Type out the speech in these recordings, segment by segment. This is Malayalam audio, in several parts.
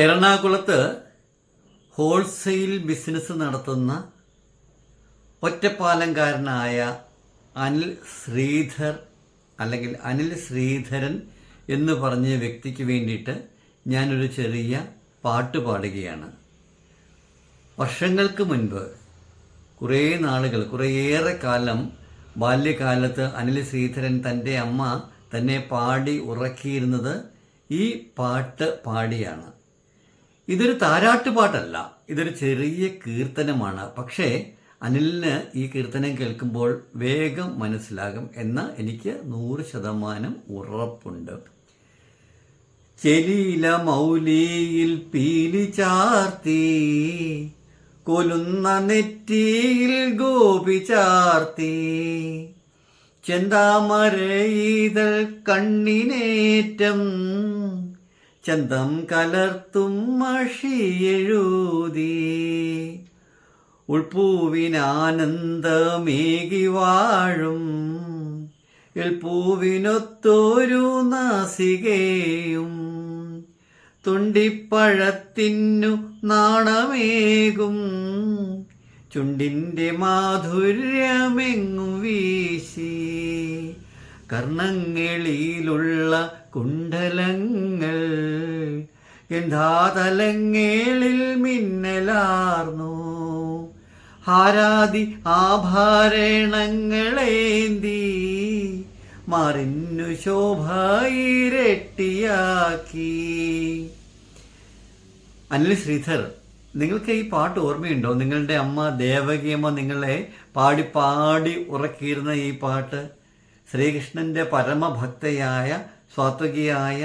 എറണാകുളത്ത് ഹോൾസെയിൽ ബിസിനസ് നടത്തുന്ന ഒറ്റപ്പാലംകാരനായ അനിൽ ശ്രീധർ അല്ലെങ്കിൽ അനിൽ ശ്രീധരൻ എന്ന് പറഞ്ഞ വ്യക്തിക്ക് വേണ്ടിയിട്ട് ഞാനൊരു ചെറിയ പാട്ട് പാടുകയാണ്. വർഷങ്ങൾക്ക് മുൻപ് കുറേ നാളുകൾ കുറേയേറെ കാലം ബാല്യകാലത്ത് അനിൽ ശ്രീധരൻ തന്റെ അമ്മ തന്നെ പാടി ഉറക്കിയിരുന്നത് ഈ പാട്ട് പാടിയാണ്. ഇതൊരു താരാട്ടുപാട്ടല്ല. ഇതൊരു ചെറിയ കീർത്തനമാണ്. പക്ഷേ അനിലിന് ഈ കീർത്തനം കേൾക്കുമ്പോൾ വേഗം മനസ്സിലാകും എന്ന് എനിക്ക് നൂറ് ശതമാനം ഉറപ്പുണ്ട്. ചെലീല മൗലിയിൽ പീലി ചാർത്തി കൊലുന്ന നെറ്റിയിൽ ഗോപി ചാർത്തി. ചെന്താമരയിതൽ കണ്ണിനേറ്റം ചന്തം കലർത്തും മഷിയെഴുതി ഉൾപ്പൂവിനാനന്ദമേകി വാഴും. എൽപ്പൂവിനൊത്തൊരു നാസികയും. തുണ്ടിപ്പഴത്തിനു നാണമേകും. ചുണ്ടിന്റെ മാധുര്യമെങ്ങു വീശി. കർണങ്ങളിലുള്ള കുണ്ടലങ്ങൾ എന്താതലങ്ങേളിൽ മിന്നലാർന്നു. ഹാരാതി ആഭരണങ്ങളേന്തി മറിഞ്ഞു ശോഭയിരട്ടിയാക്കി അനിൽ ശ്രീധർ നിങ്ങൾക്ക് ഈ പാട്ട് ഓർമ്മയുണ്ടോ? നിങ്ങളുടെ അമ്മ ദേവകിയമ്മ നിങ്ങളെ പാടി പാടി ഉറക്കിയിരുന്ന ഈ പാട്ട്. ശ്രീകൃഷ്ണന്റെ പരമഭക്തയായ സ്വാത്വികയായ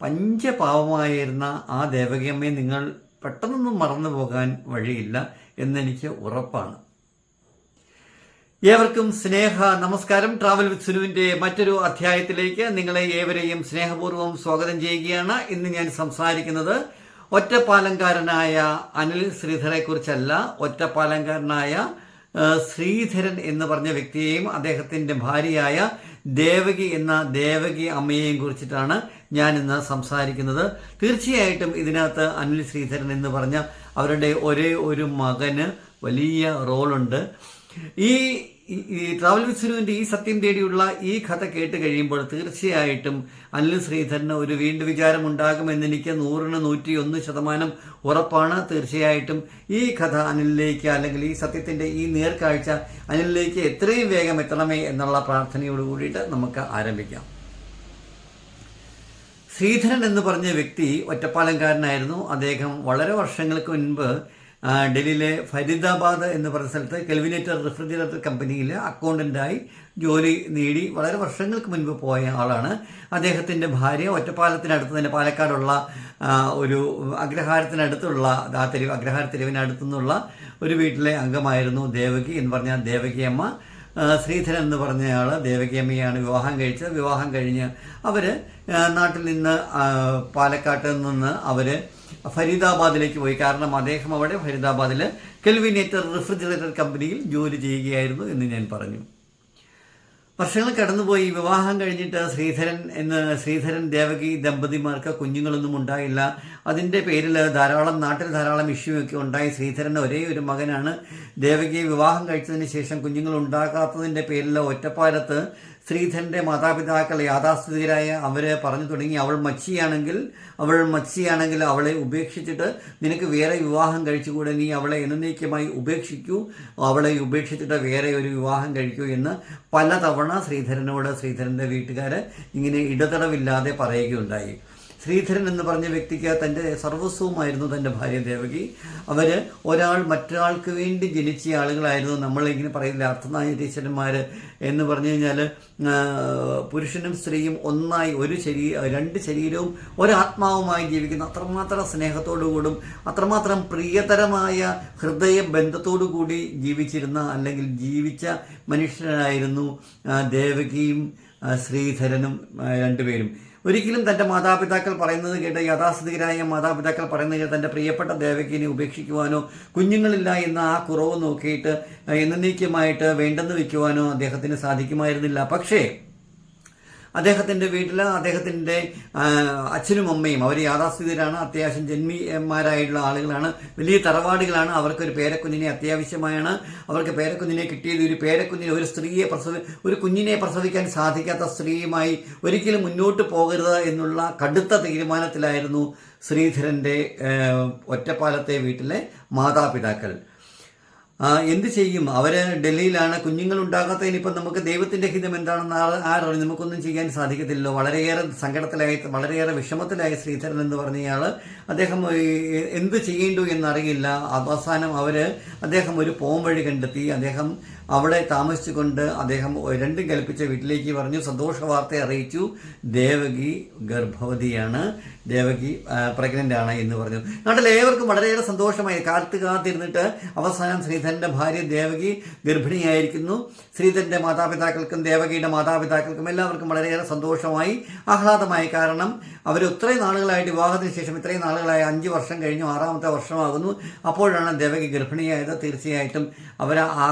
പഞ്ചപാവമായിരുന്ന ആ ദേവകിയമ്മയെ നിങ്ങൾ പെട്ടെന്നൊന്നും മറന്നു പോകാൻ വഴിയില്ല എന്നെനിക്ക് ഉറപ്പാണ്. ഏവർക്കും സ്നേഹ നമസ്കാരം. ട്രാവൽ വിത്ത് സുനുവിന്റെ മറ്റൊരു അധ്യായത്തിലേക്ക് നിങ്ങളെ ഏവരെയും സ്നേഹപൂർവം സ്വാഗതം ചെയ്യുകയാണ്. ഇന്ന് ഞാൻ സംസാരിക്കുന്നത് ഒറ്റപ്പാലങ്കാരനായ അനിൽ ശ്രീധരെ കുറിച്ചല്ല ഒറ്റപ്പാലംകാരനായ ശ്രീധരൻ എന്ന് പറഞ്ഞ വ്യക്തിയെയും അദ്ദേഹത്തിന്റെ ഭാര്യയായ ദേവകി എന്ന ദേവകി അമ്മയെയും കുറിച്ചിട്ടാണ് ഞാൻ ഇന്ന് സംസാരിക്കുന്നത് തീർച്ചയായിട്ടും ഇതിനകത്ത് അനിൽ ശ്രീധരൻ എന്ന് പറഞ്ഞ അവരുടെ ഒരേ ഒരു മകന് വലിയ റോളുണ്ട്. ഈ ഈ- ട്രാവൽ വിസുരുവിന്റെ ഈ സത്യം തേടിയുള്ള ഈ കഥ കേട്ട് കഴിയുമ്പോൾ തീർച്ചയായിട്ടും അനിൽ ശ്രീധരന് ഒരു വീണ്ടും വിചാരം ഉണ്ടാകുമെന്ന് എനിക്ക് നൂറിന് നൂറ്റി ഒന്ന് ശതമാനം ഉറപ്പാണ്. തീർച്ചയായിട്ടും ഈ കഥ അനിലിലേക്ക് അല്ലെങ്കിൽ ഈ സത്യത്തിന്റെ ഈ നേർക്കാഴ്ച അനിലിലേക്ക് എത്രയും വേഗം എത്തണമേ എന്നുള്ള പ്രാർത്ഥനയോട് കൂടിയിട്ട് നമുക്ക് ആരംഭിക്കാം. ശ്രീധരൻ എന്ന് പറഞ്ഞ വ്യക്തി ഒറ്റപ്പാലംകാരനായിരുന്നു. അദ്ദേഹം വളരെ വർഷങ്ങൾക്ക് മുൻപ് ഡൽഹിയിലെ ഫരീദാബാദ് എന്ന് പറഞ്ഞ സ്ഥലത്ത് കെൽവിനേറ്റർ റെഫ്രിജറേറ്റർ കമ്പനിയിൽ അക്കൗണ്ടന്റായി ജോലി നേടി വളരെ വർഷങ്ങൾക്ക് മുൻപ് പോയ ആളാണ്. അദ്ദേഹത്തിന്റെ ഭാര്യ ഒറ്റപ്പാലത്തിനടുത്ത് തന്നെ പാലക്കാടുള്ള ഒരു അഗ്രഹാരത്തിനടുത്തുള്ള ആ തെരുവ് അഗ്രഹാര തെരുവിനടുത്തുനിന്നുള്ള ഒരു വീട്ടിലെ അംഗമായിരുന്നു ദേവകി എന്ന് പറഞ്ഞ ദേവകി അമ്മ ആ, ശ്രീധരൻ എന്ന് പറഞ്ഞയാൾ ദേവകിയമ്മയാണ് വിവാഹം കഴിച്ചത്. വിവാഹം കഴിഞ്ഞ് അവർ നാട്ടിൽ നിന്ന് പാലക്കാട്ടിൽ പാലക്കാട്ട് നിന്ന് അവർ ഫരീദാബാദിലേക്ക് പോയി. കാരണം അദ്ദേഹം അവിടെ ഫരീദാബാദിൽ കെൽവിനേറ്റർ റെഫ്രിജറേറ്റർ കമ്പനിയിൽ ജോലി ചെയ്യുകയായിരുന്നു എന്ന് ഞാൻ പറഞ്ഞു. വർഷങ്ങൾ കടന്നുപോയി. വിവാഹം കഴിഞ്ഞിട്ട് ശ്രീധരൻ എന്ന് ശ്രീധരൻ ദേവകി ദമ്പതിമാർക്ക് കുഞ്ഞുങ്ങളൊന്നും ഉണ്ടായില്ല. അതിന്റെ പേരിൽ ധാരാളം നാട്ടിൽ ധാരാളം ഇഷ്യൂ ഒക്കെ ഉണ്ടായി. ശ്രീധരന്റെ ഒരേ ഒരു മകനാണ്. ദേവകിയെ വിവാഹം കഴിച്ചതിന് ശേഷം കുഞ്ഞുങ്ങൾ ഉണ്ടാകാത്തതിന്റെ പേരിൽ ഒറ്റപ്പാലത്ത് ശ്രീധരന്റെ മാതാപിതാക്കൾ യാഥാസ്ഥിതികരായ അവരെ പറഞ്ഞു തുടങ്ങി അവൾ മച്ചിയാണെങ്കിൽ അവൾ മച്ചിയാണെങ്കിൽ അവളെ ഉപേക്ഷിച്ചിട്ട് നിനക്ക് വേറെ വിവാഹം കഴിച്ചുകൂടെ? നീ അവളെ എന്നേക്കുമായി ഉപേക്ഷിക്കൂ. അവളെ ഉപേക്ഷിച്ചിട്ട് വേറെ ഒരു വിവാഹം കഴിക്കൂ എന്ന് പലതവണ ശ്രീധരനോട് ശ്രീധരന്റെ വീട്ടുകാർ ഇങ്ങനെ ഇടതടവില്ലാതെ പറയുകയുണ്ടായി. ശ്രീധരൻ എന്ന് പറഞ്ഞ വ്യക്തിക്ക് തന്റെ സർവസ്വമായിരുന്നു തന്റെ ഭാര്യ ദേവകി. അവർ ഒരാൾ മറ്റൊരാൾക്ക് വേണ്ടി ജനിച്ച ആളുകളായിരുന്നു. നമ്മളിങ്ങനെ പറയില്ല അർത്ഥനാരീശ്വരന്മാർ എന്ന് പറഞ്ഞു കഴിഞ്ഞാൽ പുരുഷനും സ്ത്രീയും ഒന്നായി ഒരു ശരീ രണ്ട് ശരീരവും ഒരാത്മാവുമായി ജീവിക്കുന്ന അത്രമാത്രം സ്നേഹത്തോടുകൂടും അത്രമാത്രം പ്രിയതരമായ ഹൃദയ ബന്ധത്തോടു കൂടി ജീവിച്ചിരുന്ന അല്ലെങ്കിൽ ജീവിച്ച മനുഷ്യരായിരുന്നു ദേവകിയും ശ്രീധരനും രണ്ടുപേരും. ഒരിക്കലും തന്റെ മാതാപിതാക്കൾ പറയുന്നത് കേട്ട് യാഥാസ്ഥിതികരായ മാതാപിതാക്കൾ പറയുന്നത് കേട്ട് തന്റെ പ്രിയപ്പെട്ട ദേവകിനെ ഉപേക്ഷിക്കുവാനോ കുഞ്ഞുങ്ങളില്ല എന്ന ആ കുറവ് നോക്കിയിട്ട് എന്നേക്കുമായിട്ട് വേണ്ടെന്ന് വയ്ക്കുവാനോ അദ്ദേഹത്തിന് സാധിക്കുമായിരുന്നില്ല. പക്ഷേ അദ്ദേഹത്തിന്റെ വീട്ടിൽ അദ്ദേഹത്തിന്റെ അച്ഛനും അമ്മയും. അവർ യാഥാസ്ഥിതരാണ് അത്യാവശ്യം ജന്മിമാരായിട്ടുള്ള ആളുകളാണ്. വലിയ തറവാടുകളാണ്. അവർക്കൊരു പേരക്കുഞ്ഞിനെ അത്യാവശ്യമായാണ്. അവർക്ക് പേരക്കുഞ്ഞിനെ കിട്ടിയത് ഒരു പേരക്കുഞ്ഞിനെ ഒരു സ്ത്രീയെ പ്രസവി ഒരു കുഞ്ഞിനെ പ്രസവിക്കാൻ സാധിക്കാത്ത സ്ത്രീയുമായി ഒരിക്കലും മുന്നോട്ട് പോകരുത് എന്നുള്ള കടുത്ത തീരുമാനത്തിലായിരുന്നു ശ്രീധരന്റെ ഒറ്റപ്പാലത്തെ വീട്ടിലെ മാതാപിതാക്കൾ. എന്ത് ചെയ്യും? അവർ ഡൽഹിയിലാണ്. കുഞ്ഞുങ്ങൾ ഉണ്ടാകാത്തതിന് നമുക്ക് ദൈവത്തിന്റെ ഹിതം എന്താണെന്ന് ആ- ആരറിയും നമുക്കൊന്നും ചെയ്യാൻ സാധിക്കത്തില്ലല്ലോ. വളരെയേറെ സങ്കടത്തിലായി വളരെയേറെ വിഷമത്തിലായ ശ്രീധരൻ എന്ന് പറഞ്ഞയാൾ. അദ്ദേഹം എന്ത് ചെയ്യേണ്ടു എന്നറിയില്ല. അവസാനം അവർ അദ്ദേഹം ഒരു പോം വഴി കണ്ടെത്തി. അദ്ദേഹം അവിടെ താമസിച്ചുകൊണ്ട് അദ്ദേഹം രണ്ടും കൽപ്പിച്ച വീട്ടിലേക്ക് പറഞ്ഞു സന്തോഷ വാർത്ത അറിയിച്ചു. ദേവകി ഗർഭവതിയാണ്. ദേവകി പ്രഗ്നന്റ് ആണ് എന്ന് പറഞ്ഞു. നാട്ടിൽ ഏവർക്കും വളരെയേറെ സന്തോഷമായി. കാത്ത് കാത്തിരുന്നിട്ട് അവസാനം ശ്രീധരന്റെ ഭാര്യ ദേവകി ഗർഭിണിയായിരിക്കുന്നു. ശ്രീധരന്റെ മാതാപിതാക്കൾക്കും ദേവകിയുടെ മാതാപിതാക്കൾക്കും എല്ലാവർക്കും വളരെയേറെ സന്തോഷമായി. ആഹ്ലാദമായി കാരണം. അവർ ഇത്രയും നാളുകളായിട്ട് വിവാഹത്തിന് ശേഷം ഇത്രയും നാളുകളായി അഞ്ച് വർഷം കഴിഞ്ഞു ആറാമത്തെ വർഷമാകുന്നു. അപ്പോഴാണ് ദേവകി ഗർഭിണിയായത്. തീർച്ചയായിട്ടും അവർ ആ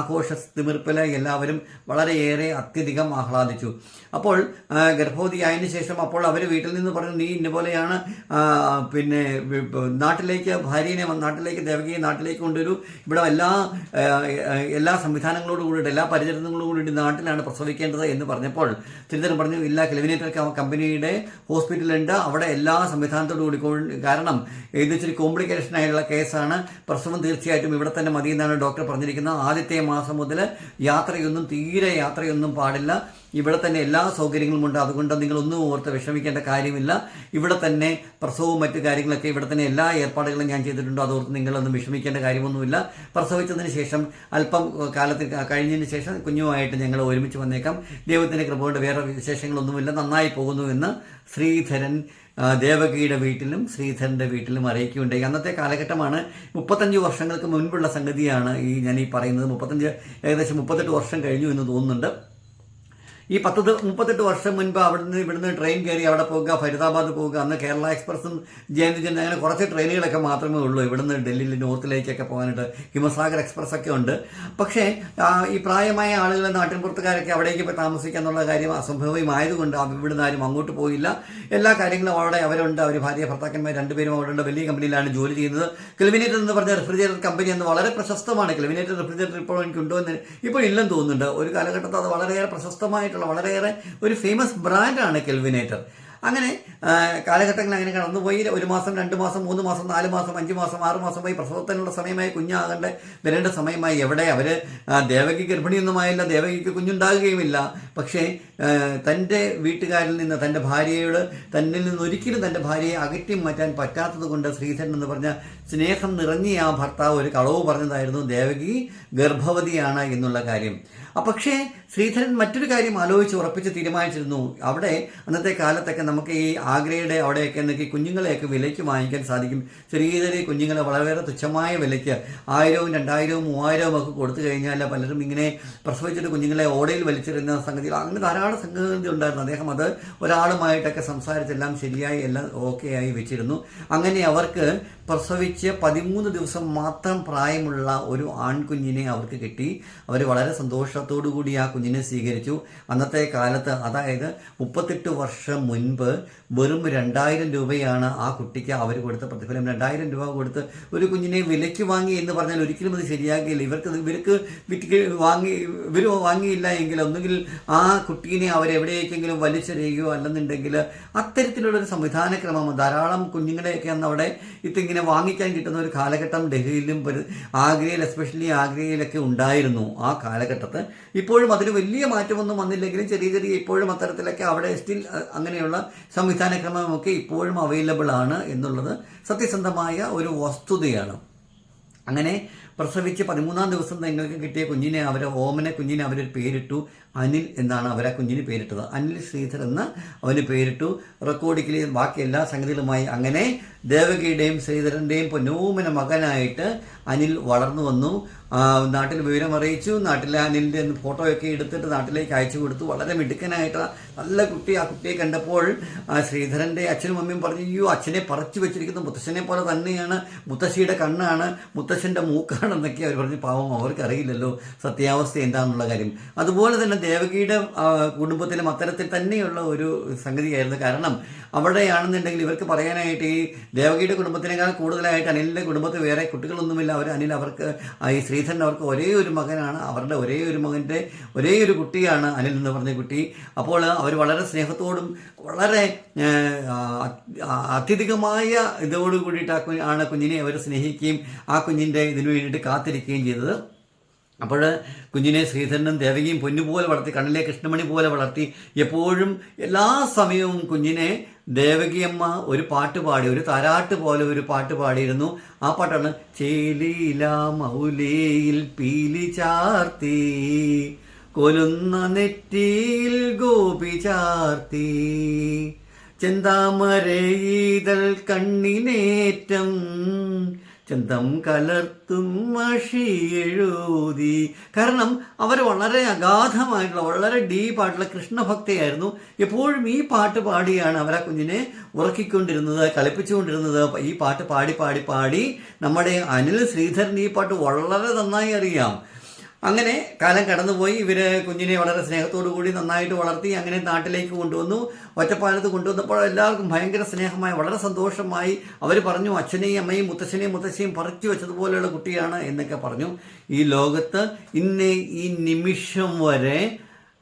തിമിർപ്പിൽ എല്ലാവരും വളരെയേറെ അത്യധികം ആഹ്ലാദിച്ചു. അപ്പോൾ ഗർഭവതിയായതിന് ശേഷം അപ്പോൾ അവർ വീട്ടിൽ നിന്ന് പറഞ്ഞു നീ ഇന്ന പോലെയാണ് പിന്നെ നാട്ടിലേക്ക് ഭാര്യനെ നാട്ടിലേക്ക് ദേവകിയെ നാട്ടിലേക്ക് കൊണ്ടുവരൂ. ഇവിടെ എല്ലാ എല്ലാ സംവിധാനങ്ങളോടും കൂടിയിട്ട് എല്ലാ പരിചരണങ്ങളോടും കൂടിയിട്ട് നാട്ടിലാണ് പ്രസവിക്കേണ്ടത് എന്ന് പറഞ്ഞപ്പോൾ തിരുത്തരം പറഞ്ഞു ഇല്ല കെലിവിനേറ്റർ കമ്പനിയുടെ ഹോസ്പിറ്റലുണ്ട്. അവിടെ എല്ലാ സംവിധാനത്തോടു കൂടി കാരണം ഇത് ഇച്ചിരി കോംപ്ലിക്കേഷൻ ആയിട്ടുള്ള കേസാണ്. പ്രസവം തീർച്ചയായിട്ടും ഇവിടെ തന്നെ മതി എന്നാണ് ഡോക്ടർ പറഞ്ഞിരിക്കുന്നത്. ആദ്യത്തെ മാസം മുതൽ യാത്രയൊന്നും തീരെ യാത്രയൊന്നും പാടില്ല. ഇവിടെ തന്നെ എല്ലാ സൗകര്യങ്ങളും ഉണ്ട്. അതുകൊണ്ട് നിങ്ങളൊന്നും ഓർത്ത് വിഷമിക്കേണ്ട കാര്യമില്ല. ഇവിടെ തന്നെ പ്രസവവും മറ്റു കാര്യങ്ങളൊക്കെ ഇവിടെ തന്നെ എല്ലാ ഏർപ്പാടുകളും ഞാൻ ചെയ്തിട്ടുണ്ട്. അതോർത്ത് നിങ്ങളൊന്നും വിഷമിക്കേണ്ട കാര്യമൊന്നുമില്ല. പ്രസവിച്ചതിന് ശേഷം അല്പം കാലത്ത് കഴിഞ്ഞതിന് ശേഷം കുഞ്ഞുമായിട്ട് ഞങ്ങൾ ഒരുമിച്ച് വന്നേക്കാം. ദൈവത്തിന്റെ കൃപ കൊണ്ട് വേറെ വിശേഷങ്ങളൊന്നുമില്ല. നന്നായി പോകുന്നു എന്ന് ശ്രീധരൻ ദേവകിയുടെ വീട്ടിലും ശ്രീധരന്റെ വീട്ടിലും അറിയിക്കുകയുണ്ടായി. അന്നത്തെ കാലഘട്ടമാണ് മുപ്പത്തഞ്ച് വർഷങ്ങൾക്ക് മുൻപുള്ള സംഗതിയാണ് ഈ ഞാൻ ഈ പറയുന്നത്. മുപ്പത്തഞ്ച് ഏകദേശം മുപ്പത്തെട്ട് വർഷം കഴിഞ്ഞു എന്ന് തോന്നുന്നുണ്ട്. ഈ പത്ത് മുപ്പത്തെട്ട് വർഷം മുൻപ് അവിടുന്ന് ഇവിടുന്ന് ട്രെയിൻ കയറി അവിടെ പോകുക ഫരീദാബാദ് പോകുക അന്ന് കേരള എക്സ്പ്രസും ജയന്തി ജന അങ്ങനെ കുറച്ച് ട്രെയിനുകളൊക്കെ മാത്രമേ ഉള്ളൂ. ഇവിടുന്ന് ഡൽഹിയിൽ നോർത്തിലേക്കൊക്കെ പോകാനായിട്ട് ഹിമസാഗർ എക്സ്പ്രസ് ഒക്കെ ഉണ്ട്. പക്ഷേ ഈ പ്രായമായ ആളുകൾ നാട്ടിൻപുറത്തുകാരൊക്കെ അവിടേക്ക് പോയി താമസിക്കുക എന്നുള്ള കാര്യം അസംഭവമായതുകൊണ്ട് ഇവിടുന്ന് ആരും അങ്ങോട്ട് പോയില്ല. എല്ലാ കാര്യങ്ങളും അവിടെ അവരുണ്ട്. അവർ ഭാര്യ ഭർത്താക്കന്മാർ രണ്ടുപേരും അവിടെ ഉണ്ട്. വലിയ കമ്പനിയിലാണ് ജോലി ചെയ്യുന്നത്. ക്ലിമിനേറ്റർ എന്ന് പറഞ്ഞ റെഫ്രിജറേറ്റർ കമ്പനി എന്ന് വളരെ പ്രശസ്തമാണ്. ക്ലിമിനേറ്റർ റെഫ്രിജറേറ്റർ ഇപ്പോൾ എനിക്കുണ്ടോ എന്ന് ഇപ്പോൾ ഇല്ലെന്ന് തോന്നുന്നുണ്ട്. ഒരു കാലഘട്ടത്തിൽ അത് വളരെയേറെ പ്രശസ്തമായിട്ടുള്ള വളരെയേറെ ഒരു ഫേമസ് ബ്രാൻഡാണ് കെൽവിനേറ്റർ അങ്ങനെ കാലഘട്ടങ്ങൾ അങ്ങനെ കടന്നുപോയി ഒരു മാസം രണ്ട് മാസം മൂന്ന് മാസം നാല് മാസം അഞ്ച് മാസം ആറ് മാസമായി പ്രസവത്തിനുള്ള സമയമായി കുഞ്ഞാകേണ്ട വരേണ്ട സമയമായി. എവിടെ അവർ ദേവകി ഗർഭിണിയൊന്നുമായില്ല ദേവകിക്ക് കുഞ്ഞുണ്ടാകുകയുമില്ല. പക്ഷേ തന്റെ വീട്ടുകാരിൽ നിന്ന് തന്റെ ഭാര്യയോട് തന്നിൽ നിന്ന് ഒരിക്കലും തന്റെ ഭാര്യയെ അകറ്റി മാറ്റാൻ പറ്റാത്തത് കൊണ്ട് ശ്രീധരൻ എന്ന് പറഞ്ഞ സ്നേഹം നിറഞ്ഞ ആ ഭർത്താവ് ഒരു കളവ് പറഞ്ഞതായിരുന്നു ദേവകി ഗർഭവതിയാണ് എന്നുള്ള കാര്യം. പക്ഷേ ശ്രീധരൻ മറ്റൊരു കാര്യം ആലോചിച്ച് ഉറപ്പിച്ച് തീരുമാനിച്ചിരുന്നു. അവിടെ അന്നത്തെ കാലത്തൊക്കെ നമുക്ക് ഈ ആഗ്രയുടെ അവിടെയൊക്കെ എന്നൊക്കെ കുഞ്ഞുങ്ങളെയൊക്കെ വിലയ്ക്ക് വാങ്ങിക്കാൻ സാധിക്കും. ചെറിയ ചെറിയ കുഞ്ഞുങ്ങളെ വളരെ തുച്ഛമായ വിലയ്ക്ക് ആയിരവും രണ്ടായിരവും മൂവായിരവും ഒക്കെ കൊടുത്തു കഴിഞ്ഞാൽ പലരും ഇങ്ങനെ പ്രസവിച്ചിട്ട് കുഞ്ഞുങ്ങളെ ഓടയിൽ വലിച്ചിരുന്ന സംഗതികൾ അങ്ങനെ ധാരാളം സംഗതി ഉണ്ടായിരുന്നു. അദ്ദേഹം അത് ഒരാളുമായിട്ടൊക്കെ സംസാരിച്ചെല്ലാം ശരിയായി എല്ലാം ഓക്കെ ആയി വെച്ചിരുന്നു. അങ്ങനെ അവർക്ക് പ്രസവിച്ച് പതിമൂന്ന് ദിവസം മാത്രം പ്രായമുള്ള ഒരു ആൺകുഞ്ഞിനെ അവർക്ക് കിട്ടി. അവർ വളരെ സന്തോഷത്തോടു കൂടി ആ കുഞ്ഞിനെ സ്വീകരിച്ചു. അന്നത്തെ കാലത്ത് അതായത് മുപ്പത്തെട്ട് വർഷം മുൻപ് വെറും രണ്ടായിരം രൂപയാണ് ആ കുട്ടിക്ക് അവർ കൊടുത്ത പ്രതിഫലം. രണ്ടായിരം രൂപ കൊടുത്ത് ഒരു കുഞ്ഞിനെ വിലയ്ക്ക് വാങ്ങി എന്ന് പറഞ്ഞാൽ ഒരിക്കലും അത് ശരിയാകില്ല. ഇവർക്ക് ഇവർക്ക് വിറ്റ് വാങ്ങി ഇവർ വാങ്ങിയില്ല എങ്കിൽ ഒന്നുകിൽ ആ കുട്ടീനെ അവരെവിടേക്കെങ്കിലും വലിച്ചെറിയുകയോ അല്ലെന്നുണ്ടെങ്കിൽ അത്തരത്തിലുള്ളൊരു സംവിധാനക്രമം ധാരാളം കുഞ്ഞുങ്ങളെയൊക്കെ അന്ന് അവിടെ ഇതിങ്ങനെ വാങ്ങിക്കാൻ കിട്ടുന്ന ഒരു കാലഘട്ടം ഡൽഹിയിലും ആഗ്രയിൽ എസ്പെഷ്യലി ആഗ്രയിലൊക്കെ ഉണ്ടായിരുന്നു ആ കാലഘട്ടത്ത്. ഇപ്പോഴും അതിന് വലിയ മാറ്റമൊന്നും വന്നില്ലെങ്കിലും ചെറിയ ചെറിയ ഇപ്പോഴും അത്തരത്തിലൊക്കെ അവിടെ സ്റ്റിൽ അങ്ങനെയുള്ള സംവിധാനക്രമമൊക്കെ ഇപ്പോഴും അവൈലബിൾ ആണ് എന്നുള്ളത് സത്യസന്ധമായ ഒരു വസ്തുതയാണ്. അങ്ങനെ പ്രസവിച്ച് പതിമൂന്നാം ദിവസം നിങ്ങൾക്ക് കിട്ടിയ കുഞ്ഞിനെ അവർ ഓമനെ കുഞ്ഞിനെ അവരൊരു പേരിട്ടു. അനിൽ എന്നാണ് അവർ ആ കുഞ്ഞിന് പേരിട്ടത്. അനിൽ ശ്രീധർ എന്ന് അവന് പേരിട്ടു. റെക്കോർഡിക്കലി ബാക്കി എല്ലാ സംഗതികളുമായി അങ്ങനെ ദേവകിയുടെയും ശ്രീധരന്റെയും പൊന്നോമന മകനായിട്ട് അനിൽ വളർന്നു വന്നു. നാട്ടിൽ വിവരം അറിയിച്ചു. നാട്ടിലെ അനിലിന്റെ ഫോട്ടോയൊക്കെ എടുത്തിട്ട് നാട്ടിലേക്ക് അയച്ചു കൊടുത്തു. വളരെ മിടുക്കനായിട്ട് നല്ല കുട്ടി. ആ കുട്ടിയെ കണ്ടപ്പോൾ ശ്രീധരന്റെ അച്ഛനും അമ്മയും പറഞ്ഞു അയ്യോ അച്ഛനെ പറിച്ചു വെച്ചിരിക്കുന്ന മുത്തശ്ശനെ പോലെ തന്നെയാണ്. മുത്തശ്ശിയുടെ കണ്ണാണ് മുത്തശ്ശന്റെ മൂക്കാണെന്നൊക്കെ അവർ പറഞ്ഞു. പാവം അവർക്കറിയില്ലല്ലോ സത്യാവസ്ഥ എന്താണെന്നുള്ള കാര്യം. അതുപോലെ തന്നെ ദേവകിയുടെ കുടുംബത്തിലും അത്തരത്തിൽ തന്നെയുള്ള ഒരു സംഗതിയായിരുന്നു. കാരണം അവിടെയാണെന്നുണ്ടെങ്കിൽ ഇവർക്ക് പറയാനായിട്ട് ഈ ദേവകിയുടെ കുടുംബത്തിനേക്കാൾ കൂടുതലായിട്ട് അനിലിന്റെ കുടുംബത്തിൽ വേറെ കുട്ടികളൊന്നുമില്ല. അവർ അനിൽ അവർക്ക് ഈ ശ്രീധരൻ അവർക്ക് ഒരേ ഒരു മകനാണ്. അവരുടെ ഒരേ ഒരു മകന്റെ ഒരേ ഒരു കുട്ടിയാണ് അനിൽ എന്ന് പറഞ്ഞ കുട്ടി. അപ്പോൾ അവർ വളരെ സ്നേഹത്തോടും വളരെ അത്യധികമായ ഇതോട് കൂടിയിട്ട് ആ ആണ് കുഞ്ഞിനെ അവർ സ്നേഹിക്കുകയും ആ കുഞ്ഞിന്റെ ഇതിനു വേണ്ടിയിട്ട് കാത്തിരിക്കുകയും ചെയ്തത്. അപ്പോൾ കുഞ്ഞിനെ ശ്രീധരനും ദേവകിയും പൊന്നുപോലെ വളർത്തി കണ്ണിലെ കൃഷ്ണമണി പോലെ വളർത്തി എപ്പോഴും എല്ലാ സമയവും കുഞ്ഞിനെ ദേവകിയമ്മ ഒരു പാട്ട് പാടി ഒരു താരാട്ട് പോലെ ഒരു പാട്ട് പാടിയിരുന്നു. ആ പാട്ടാണ് ചേലീല മൗലിയിൽ പീലി ചാർത്തി കൊലുന്ന നെറ്റിയിൽ ഗോപി ചാർത്തി ചെന്താമരയിതൽ കണ്ണിനേറ്റം ചന്തം കലർത്തും മഷി എഴുതി. കാരണം അവർ വളരെ അഗാധമായിട്ടുള്ള വളരെ ഡീപ്പായിട്ടുള്ള കൃഷ്ണഭക്തിയായിരുന്നു. എപ്പോഴും ഈ പാട്ട് പാടിയാണ് അവരെ കുഞ്ഞിനെ ഉറക്കിക്കൊണ്ടിരുന്നത് കളിപ്പിച്ചുകൊണ്ടിരുന്നത്. ഈ പാട്ട് പാടി പാടി പാടി നമ്മുടെ അനിൽ ശ്രീധരൻ ഈ പാട്ട് വളരെ നന്നായി അറിയാം. അങ്ങനെ കാലം കടന്നുപോയി. ഇവർ കുഞ്ഞിനെ വളരെ സ്നേഹത്തോടു കൂടി നന്നായിട്ട് വളർത്തി അങ്ങനെ നാട്ടിലേക്ക് കൊണ്ടുവന്നു. ഒറ്റപ്പാലത്ത് കൊണ്ടുവന്നപ്പോൾ എല്ലാവർക്കും ഭയങ്കര സ്നേഹമായി വളരെ സന്തോഷമായി. അവർ പറഞ്ഞു അച്ഛനെയും അമ്മയും മുത്തച്ഛനെയും മുത്തശ്ശിയും പറിച്ചു വെച്ചതുപോലെയുള്ള കുട്ടിയാണ് എന്നൊക്കെ പറഞ്ഞു. ഈ ലോകത്ത് ഇന്ന് ഈ നിമിഷം വരെ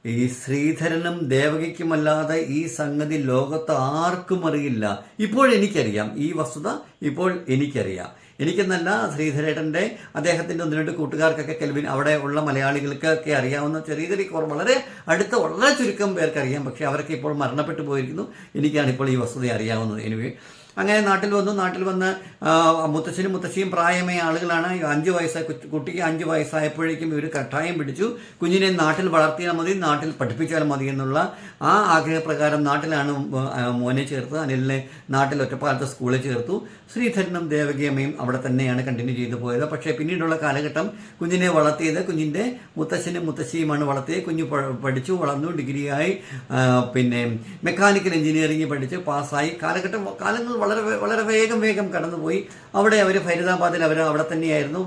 ഈ ശ്രീധരനും ദേവകിക്കുമല്ലാതെ ഈ സംഗതി ലോകത്ത് ആർക്കും അറിയില്ല. ഇപ്പോൾ എനിക്കറിയാം. ഈ വസ്തുത ഇപ്പോൾ എനിക്കറിയാം. എനിക്കെന്നല്ല ശ്രീധരേട്ടന്റെ അദ്ദേഹത്തിന്റെ ഒന്ന് രണ്ട് കൂട്ടുകാർക്കൊക്കെ കെൽവിൻ അവിടെ ഉള്ള മലയാളികൾക്കൊക്കെ അറിയാവുന്ന ചെറിയ ചെറിയ കുറവ്. വളരെ അടുത്ത വളരെ ചുരുക്കം പേർക്ക് അറിയാം. പക്ഷേ അവരൊക്കെ ഇപ്പോൾ മരണപ്പെട്ടു പോയിരിക്കുന്നു. എനിക്കാണ് ഇപ്പോൾ ഈ വസ്തുത അറിയാവുന്നത്. എനിവേ അങ്ങനെ നാട്ടിൽ വന്നു. നാട്ടിൽ വന്ന് മുത്തശ്ശനും മുത്തശ്ശിയും പ്രായമായ ആളുകളാണ്. അഞ്ച് വയസ്സായ കുട്ടിക്ക് അഞ്ച് വയസ്സായപ്പോഴേക്കും ഇവർ കട്ടായം പിടിച്ചു. കുഞ്ഞിനെ നാട്ടിൽ വളർത്തിയാൽ മതി നാട്ടിൽ പഠിപ്പിച്ചാൽ മതി എന്നുള്ള ആ ആഗ്രഹപ്രകാരം നാട്ടിലാണ് മോനെ ചേർത്ത് അനിലിനെ നാട്ടിൽ ഒറ്റപ്പാലത്തെ സ്കൂളിൽ ചേർത്തു. ശ്രീധരനും ദേവകിയമ്മയും അവിടെ തന്നെയാണ് കണ്ടിന്യൂ ചെയ്തു പോയത്. പക്ഷേ പിന്നീടുള്ള കാലഘട്ടം കുഞ്ഞിനെ വളർത്തിയത് കുഞ്ഞിന്റെ മുത്തശ്ശനും മുത്തശ്ശിയുമാണ് വളർത്തിയത്. കുഞ്ഞ് പഠിച്ചു വളർന്നു ഡിഗ്രിയായി പിന്നെ മെക്കാനിക്കൽ എഞ്ചിനീയറിംഗ് പഠിച്ച് പാസ്സായി. കാലഘട്ടം കാലങ്ങൾ വളരെ വളരെ വേഗം വേഗം കടന്നുപോയി. അവിടെ അവർ ഫരീദാബാദിൽ അവർ അവിടെ തന്നെയായിരുന്നു.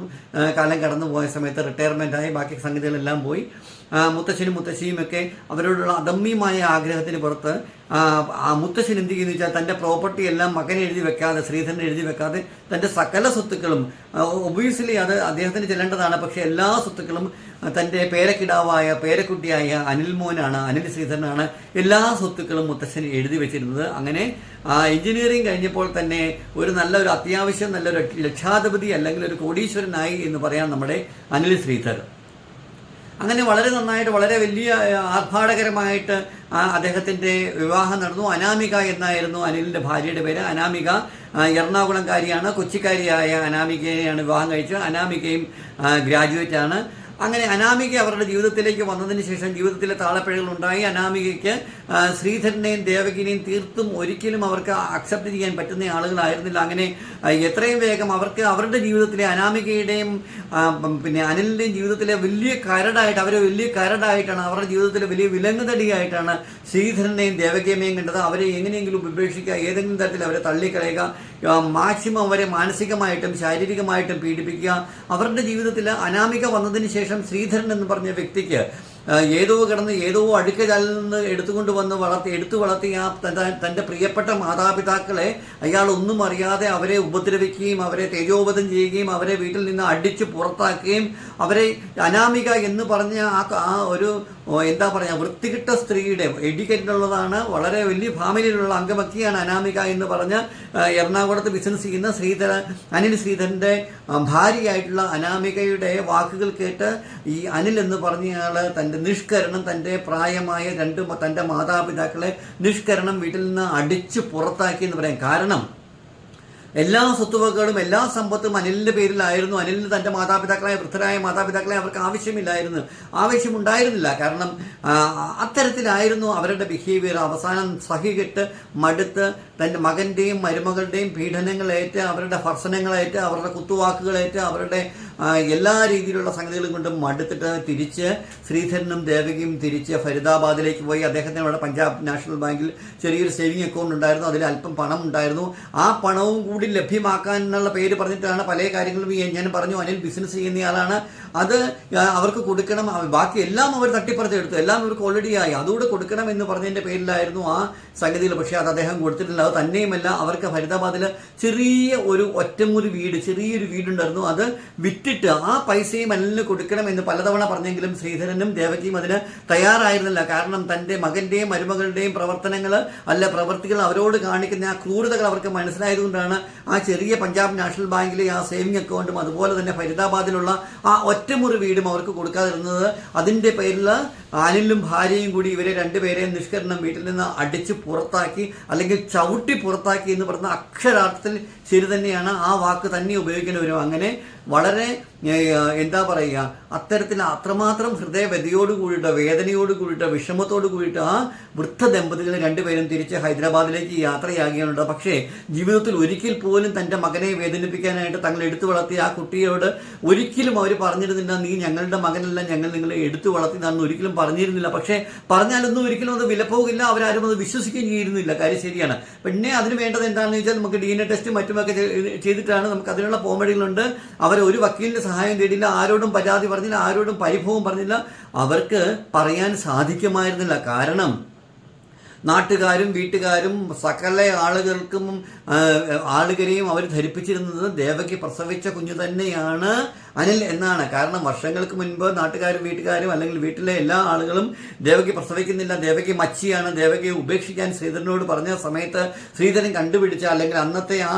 കാലം കടന്നു പോയ സമയത്ത് റിട്ടയർമെന്റ് ആയി. ബാക്കി സംഗതികളെല്ലാം പോയി. മുത്തശ്ശനും മുത്തശ്ശിയും ഒക്കെ അവരോടുള്ള അദമ്യമായ ആഗ്രഹത്തിന് പുറത്ത് മുത്തശ്ശൻ എന്ത് ചെയ്യുന്നു വെച്ചാൽ തന്റെ പ്രോപ്പർട്ടി എല്ലാം മകനെ എഴുതി വെക്കാതെ ശ്രീധരനെ എഴുതി വെക്കാതെ തന്റെ സകല സ്വത്തുക്കളും ഒബിയസ്ലി അത് അദ്ദേഹത്തിന് ചെല്ലേണ്ടതാണ്. പക്ഷേ എല്ലാ സ്വത്തുക്കളും തന്റെ പേരക്കിടാവായ പേരക്കുട്ടിയായ അനിൽ മോനാണ് അനിൽ ശ്രീധരനാണ് എല്ലാ സ്വത്തുക്കളും മുത്തശ്ശൻ എഴുതി വെച്ചിരുന്നത്. അങ്ങനെ ആ എഞ്ചിനീയറിംഗ് കഴിഞ്ഞപ്പോൾ തന്നെ ഒരു നല്ലൊരു അത്യാവശ്യം നല്ലൊരു ലക്ഷാധിപതി അല്ലെങ്കിൽ ഒരു കോടീശ്വരനായി എന്ന് പറയാൻ നമ്മുടെ അനിൽ ശ്രീധർ അങ്ങനെ വളരെ നന്നായിട്ട് വളരെ വലിയ ആർഭാടകരമായിട്ട് അദ്ദേഹത്തിന്റെ വിവാഹം നടന്നു. അനാമിക എന്നായിരുന്നു അനിലിന്റെ ഭാര്യയുടെ പേര്. അനാമിക എറണാകുളംകാരിയാണ് കൊച്ചിക്കാരിയായ അനാമികയെയാണ് വിവാഹം കഴിച്ചത്. അനാമികയും ഗ്രാജുവേറ്റ് ആണ്. അങ്ങനെ അനാമിക അവരുടെ ജീവിതത്തിലേക്ക് വന്നതിന് ശേഷം ജീവിതത്തിലെ താളപ്പിഴകൾ ഉണ്ടായി. അനാമികയ്ക്ക് ശ്രീധരനെയും ദേവകിനെയും തീർത്തും ഒരിക്കലും അവർക്ക് അക്സെപ്റ്റ് ചെയ്യാൻ പറ്റുന്ന ആളുകളായിരുന്നില്ല. അങ്ങനെ എത്രയും വേഗം അവർക്ക് അവരുടെ ജീവിതത്തിലെ അനാമികയുടെയും പിന്നെ അനിലിന്റെയും ജീവിതത്തിലെ വലിയ കരടായിട്ട് അവരെ വലിയ കരടായിട്ടാണ് അവരുടെ ജീവിതത്തിലെ വലിയ വിലങ്ങുതടിയായിട്ടാണ് ശ്രീധരനെയും ദേവകേമയും കണ്ടത്. അവരെ എങ്ങനെയെങ്കിലും ഉപേക്ഷിക്കുക ഏതെങ്കിലും തരത്തിൽ അവരെ തള്ളിക്കളയുക മാക്സിമം അവരെ മാനസികമായിട്ടും ശാരീരികമായിട്ടും പീഡിപ്പിക്കുക. അവരുടെ ജീവിതത്തിൽ അനാമിക വന്നതിന് ശേഷം ശ്രീധരൻ എന്ന് പറഞ്ഞ വ്യക്തിക്ക് ഏതോ കിടന്ന് ഏതോ അഴുക്കചാലിൽ നിന്ന് എടുത്തുകൊണ്ട് വന്ന് വളർത്തി എടുത്തു വളർത്തി ആ തന്റെ പ്രിയപ്പെട്ട മാതാപിതാക്കളെ അയാൾ ഒന്നും അറിയാതെ അവരെ ഉപദ്രവിക്കുകയും അവരെ തേജോവധം ചെയ്യുകയും അവരെ വീട്ടിൽ നിന്ന് അടിച്ച് പുറത്താക്കുകയും അവരെ അനാമിക എന്ന് പറഞ്ഞ ആ ആ ഒരു എന്താ പറയുക വൃത്തികിട്ട സ്ത്രീയുടെ എഡ്യൂക്കേറ്റഡ് ഉള്ളതാണ് വളരെ വലിയ ഫാമിലിയിലുള്ള അംഗമൊക്കെയാണ് അനാമിക എന്ന് പറഞ്ഞ എറണാകുളത്ത് ബിസിനസ് ചെയ്യുന്ന ശ്രീധര അനിൽ ശ്രീധരന്റെ ഭാര്യയായിട്ടുള്ള അനാമികയുടെ വാക്കുകൾ കേട്ട് ഈ അനിൽ എന്ന് പറഞ്ഞയാൾ തന്റെ നിഷ്കരണം തന്റെ പ്രായമായ രണ്ട് തന്റെ മാതാപിതാക്കളെ നിഷ്കരണം വീട്ടിൽ നിന്ന് അടിച്ച് പുറത്താക്കി എന്ന് പറയാം. കാരണം എല്ലാ സ്വത്തുവകകളും എല്ലാ സമ്പത്തും അനിലിന്റെ പേരിലായിരുന്നു. അനിലിന് തന്റെ മാതാപിതാക്കളായ വൃദ്ധരായ മാതാപിതാക്കളെ അവർക്ക് ആവശ്യമില്ലായിരുന്നു. ആവശ്യമുണ്ടായിരുന്നില്ല. കാരണം അത്തരത്തിലായിരുന്നു അവരുടെ ബിഹേവിയർ അവസാനം സഹികെട്ട് മടുത്ത് തന്റെ മകന്റെയും മരുമകളുടെയും പീഡനങ്ങളേറ്റ് അവരുടെ ഭർസനങ്ങളേറ്റ് അവരുടെ കുത്തുവാക്കുകളേറ്റ് അവരുടെ എല്ലാ രീതിയിലുള്ള സംഗതികളും കൊണ്ട് മടുത്തിട്ട് തിരിച്ച് ശ്രീധരനും ദേവകിയും തിരിച്ച് ഫരീദാബാദിലേക്ക് പോയി. അദ്ദേഹത്തിന് അവിടെ പഞ്ചാബ് നാഷണൽ ബാങ്കിൽ ചെറിയൊരു സേവിങ് അക്കൗണ്ട് ഉണ്ടായിരുന്നു. അതിൽ അല്പം പണം ഉണ്ടായിരുന്നു. ആ പണവും കൂടി ലഭ്യമാക്കാനുള്ള പേര് പറഞ്ഞിട്ടാണ് പല കാര്യങ്ങളും ഞാൻ പറഞ്ഞു. അനിൽ ബിസിനസ് ചെയ്യുന്നയാളാണ് അത് അവർക്ക് കൊടുക്കണം. ബാക്കി എല്ലാം അവർ തട്ടിപ്പറിച്ചെടുത്തു. എല്ലാം ഇവർക്ക് ഓൾറെഡി ആയി. അതുകൂടെ കൊടുക്കണം എന്ന് പറഞ്ഞതിന്റെ പേരിലായിരുന്നു ആ സംഗതിയിൽ പക്ഷേ അത് അദ്ദേഹം കൊടുത്തിട്ടില്ല. അത് തന്നെയുമല്ല അവർക്ക് ഫരിദാബാദിൽ ചെറിയ ഒരു ഒറ്റമുറി വീട് ചെറിയൊരു വീടുണ്ടായിരുന്നു. അത് വിറ്റിട്ട് ആ പൈസയും അല്ലെങ്കിൽ കൊടുക്കണം എന്ന് പലതവണ പറഞ്ഞെങ്കിലും ശ്രീധരനും ദേവകിയും അതിന് തയ്യാറായിരുന്നില്ല. കാരണം തന്റെ മകന്റെയും മരുമകളുടെയും പ്രവർത്തനങ്ങൾ അല്ല പ്രവർത്തികൾ അവരോട് കാണിക്കുന്ന ആ ക്രൂരതകൾ അവർക്ക് മനസ്സിലായതുകൊണ്ടാണ് ആ ചെറിയ പഞ്ചാബ് നാഷണൽ ബാങ്കിലെ ആ സേവിങ് അക്കൗണ്ടും അതുപോലെ തന്നെ ഫരിദാബാദിലുള്ള ആ ഒറ്റമുറി വീടും അവർക്ക് കൊടുക്കാതിരുന്നത് അതിന്റെ പേരിൽ അനിലും ഭാര്യയും കൂടി ഇവരെ രണ്ടുപേരെയും നിഷ്കരണം വീട്ടിൽ നിന്ന് അടിച്ച് പുറത്താക്കി അല്ലെങ്കിൽ ചവിട്ടി പുറത്താക്കി എന്ന് പറഞ്ഞ അക്ഷരാർത്ഥത്തിൽ ശരി തന്നെയാണ് ആ വാക്ക് തന്നെ ഉപയോഗിക്കേണ്ടി വരും. അങ്ങനെ വളരെ എന്താ പറയുക അത്തരത്തിൽ അത്രമാത്രം ഹൃദയവ്യതയോട് കൂടിയിട്ട് വേദനയോട് കൂടിയിട്ട് വിഷമത്തോട് കൂടിയിട്ട് ആ വൃദ്ധ ദമ്പതികൾ രണ്ടുപേരും തിരിച്ച് ഹൈദരാബാദിലേക്ക് യാത്രയാകുകയാണ് പക്ഷേ ജീവിതത്തിൽ ഒരിക്കൽ പോലും തന്റെ മകനെ വേദനിപ്പിക്കാനായിട്ട് തങ്ങൾ എടുത്തു വളർത്തിയ ആ കുട്ടിയോട് ഒരിക്കലും അവർ പറഞ്ഞിരുന്നില്ല നീ ഞങ്ങളുടെ മകനല്ല ഞങ്ങൾ നിങ്ങളെ എടുത്തു വളർത്തി നടന്ന് ഒരിക്കലും പറഞ്ഞിരുന്നില്ല. പക്ഷേ പറഞ്ഞാലൊന്നും ഒരിക്കലും അത് വിലപ്പോകില്ല. അവരാരും അത് വിശ്വസിക്കുകയും ചെയ്യുന്നില്ല കാര്യം ശരിയാണ്. പിന്നെ അതിന് വേണ്ടത് എന്താണെന്ന് വെച്ചാൽ നമുക്ക് ഡി എൻ എ ടെസ്റ്റും മറ്റുമൊക്കെ ചെയ്തിട്ടാണ്. നമുക്ക് അതിനുള്ള പോംവഴികളുണ്ട്. അവർ ഒരു വക്കീലിന്റെ സഹായം തേടില്ല. ആരോടും പരാതി പറഞ്ഞില്ല. ആരോടും പരിഭവം പറഞ്ഞില്ല. അവർക്ക് പറയാൻ സാധിക്കുമായിരുന്നില്ല. കാരണം നാട്ടുകാരും വീട്ടുകാരും സകല ആളുകൾക്കും ആളുകരെയും അവർ ധരിപ്പിച്ചിരുന്നത് ദേവകി പ്രസവിച്ച കുഞ്ഞു തന്നെയാണ്. അനിൽ എന്നാണ്. കാരണം വർഷങ്ങൾക്ക് മുൻപ് നാട്ടുകാരും വീട്ടുകാരും അല്ലെങ്കിൽ വീട്ടിലെ എല്ലാ ആളുകളും ദേവകി പ്രസവിക്കുന്നില്ല ദേവകി മച്ചിയാണ് ദേവകിയെ ഉപേക്ഷിക്കാൻ ശ്രീധരനോട് പറഞ്ഞ സമയത്ത് ശ്രീധരൻ കണ്ടുപിടിച്ച അല്ലെങ്കിൽ അന്നത്തെ ആ